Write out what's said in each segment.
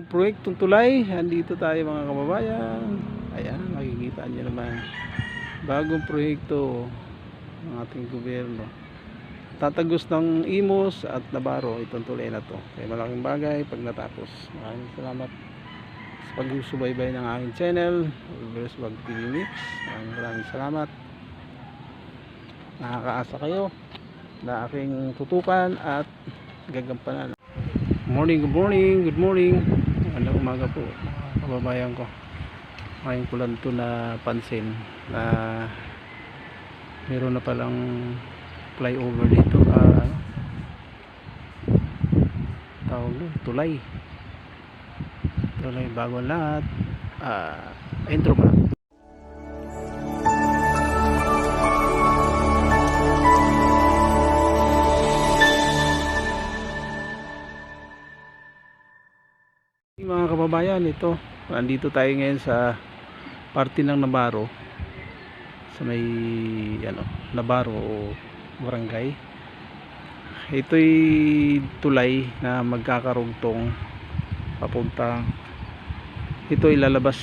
Ang proyektong tulay, andito tayo mga kababayan. Ayan, makikita nyo naman. Bagong proyekto ng ating gobyerno. Tatagos ng Imos at Navarro itong tulay na to. Kaya malaking bagay pag natapos. Maraming salamat sa pagsubaybay ng aking channel, Reverse Wag TV Mix. Maraming salamat. Nakakaasa kayo na aking tutukan at gagampanan. Morning, good morning, good morning. Magandang umaga po, kababayan ko. Ngayon ko lang ito na pansin na meron na palang flyover dito. Ano? tawag doon, tulay. Tulay bago lahat. Ah, intro pa. Kababayan ito. Nandito tayo ngayon sa parte ng Navarro. Sa may ano Navarro o barangay. Ito'y tulay na magkakarugtong papunta. Ito ilalabas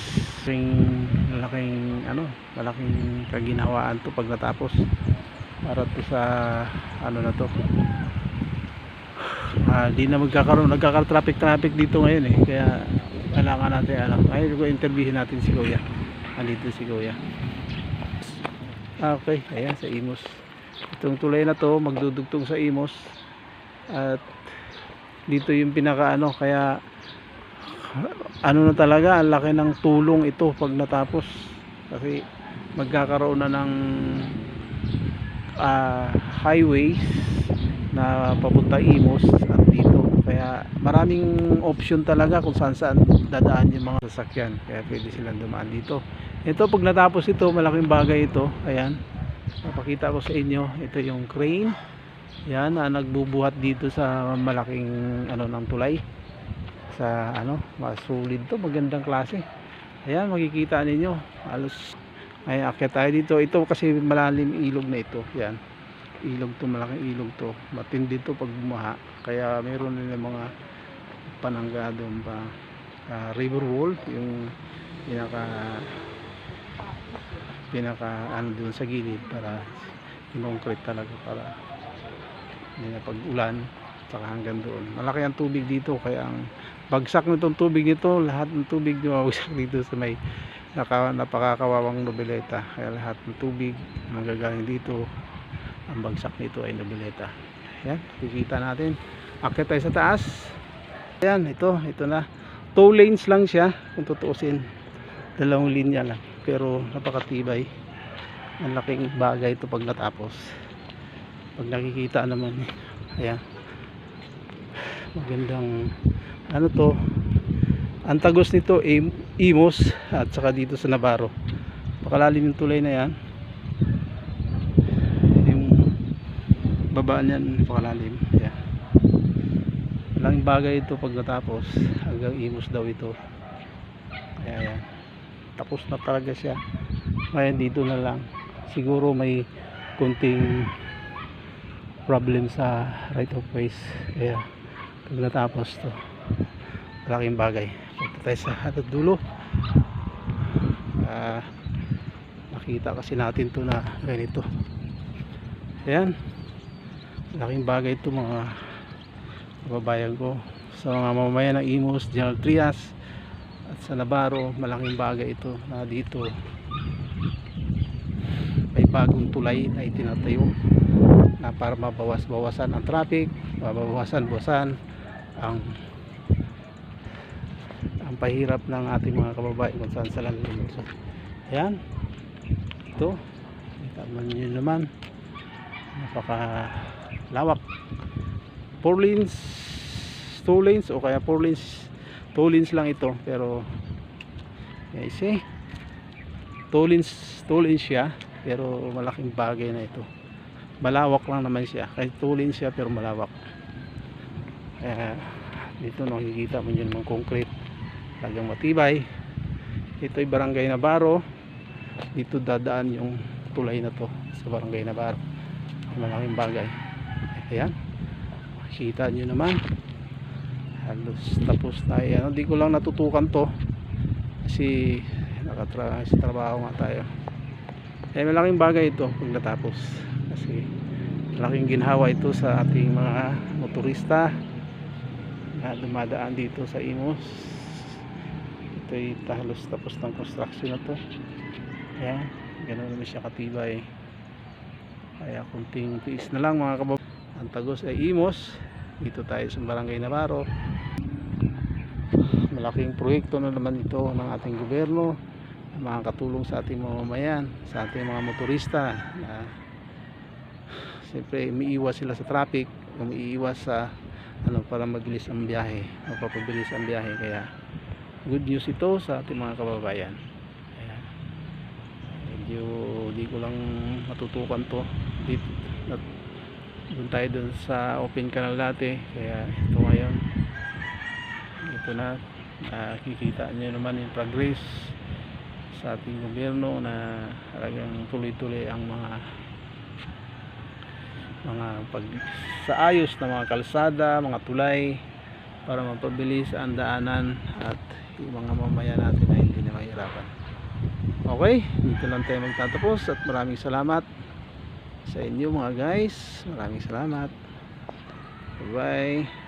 yung malaking ano malaking kaginhawaan to pag natapos. Para to sa ano na to. Ah, di na magkakaroon nagkakaroon traffic traffic dito ngayon eh. Kaya kailangan natin alam. Ko interviewin natin si kuya. Andito si kuya. Okay ayan sa Imos itong tulay na to magdudugtong sa Imos at dito yung pinaka ano kaya ano na talaga ang laki ng tulong ito pag natapos. Kasi magkakaroon na ng ah, highways na papunta Imos maraming option talaga kung saan saan dadaan yung mga sasakyan. Kaya pwede silang dumaan dito. Ito pag natapos ito malaking bagay ito. Ayan. Papakita ko sa inyo. Ito yung crane. Yan na nagbubuhat dito sa malaking ano ng tulay. Sa ano masulid to. Magandang klase. Ayan makikita ninyo. Halos ay akyat tayo dito. Ito kasi malalim ilog na ito. Yan ilog to malaking ilog to. Matindi to pag bumaha kaya meron nila mga panangga doon pa. Ah, river wall yung pinaka pinaka ano doon sa gilid para concrete talaga para hindi pag ulan saka hanggang doon. Malaki ang tubig dito kaya ang bagsak nitong tubig nito lahat ng tubig lumawagsak dito sa may naka, napakakawawang nobeleta. Kaya lahat ng tubig manggagaling dito ang bagsak nito ay nobeleta yan kikita natin. Akit tayo sa taas. Yan ito ito na. Two lanes lang siya kung tutuusin. Dalawang linya lang pero napakatibay. Ang laking bagay ito pag natapos. Pag nakikita naman ayan. Magandang ano to? Ang tagos nito Imos at saka dito sa Navarro. Pakalalim yung tulay na yan yung babaan yan pakalalim ayan malaking bagay ito pag natapos hanggang Imos daw ito. Kaya yan. Tapos na talaga siya. Ngayon dito na lang. Siguro may kunting problem sa right of ways. Kaya pag natapos to malaking bagay. Punta tayo sa hatod dulo. Ah, nakita kasi natin to na ganito. Ayan malaking bagay ito mga kababayan ko. Sa mga mamamayan ng Imos, General Trias at sa Navarro malaking bagay ito na dito may bagong tulay na itinatayo na para mabawas-bawasan ang traffic mabawasan-bawasan ang ang pahirap ng ating mga kababayan kung saan saan lumusot ayan. Ito. Kita man nyo naman. Napaka lawak. 4 lanes 2 lanes o kaya 4 lanes 2 lanes lang ito pero yeah, see 2 lanes 2 lanes siya pero malaking bagay na ito. Malawak lang naman siya. Kahit 2 lanes siya pero malawak. Kaya dito nakikita mo yun ng concrete. Talagang matibay. Ito ay barangay Navarro. Dito dadaan yung tulay na to sa barangay Navarro. Malaking bagay ayan. Makikita nyo naman. Halos tapos tayo. Ano, di ko lang natutukan to. Kasi nakatra sa trabaho nga tayo. Eh malaking bagay ito pag natapos. Kasi malaking ginhawa ito sa ating mga motorista na dumadaan dito sa Imos ito ay halos tapos ng construction na to. Ayan. Ganun naman siya katibay. Kaya kunting tiis na lang mga kabab ang tagos ay Imos. Dito tayo sa Barangay Navarro. Malaking proyekto na naman ito ng ating gobyerno makakatulong sa ating mga mamayan sa ating mga motorista na siyempre umiiwas sila sa traffic umiiwas sa ano para mabilis ang biyahe mapapabilis ang biyahe. Kaya good news ito sa ating mga kababayan. Ayan. medyo di ko lang matutukan to. Dito doon tayo doon sa open canal dati. Kaya ito ngayon. Ito na. Nakikita nyo naman yung progress sa ating gobyerno na talagang tuloy-tuloy ang mga mga pag sa ayos na mga kalsada, mga tulay para mapabilis ang daanan at yung mga mamaya natin ay hindi na mahirapan. Okay, dito lang tayo magtatapos at maraming salamat sa inyo mga guys. Maraming salamat. Bye-bye.